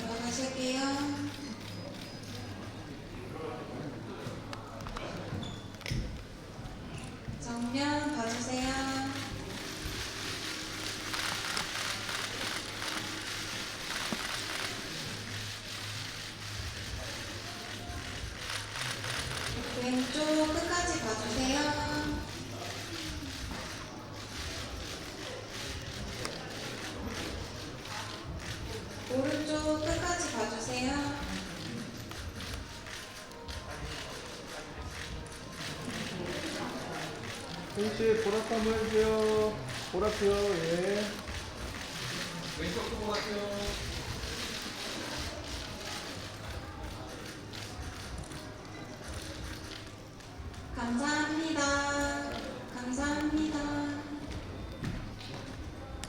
들어가실게요. 정면 봐주세요. 왼쪽 끝까지 봐주세요. 오른 혹시 보라트 한번 해주세요. 보라트요, 예. 왼쪽 보고 갈게요.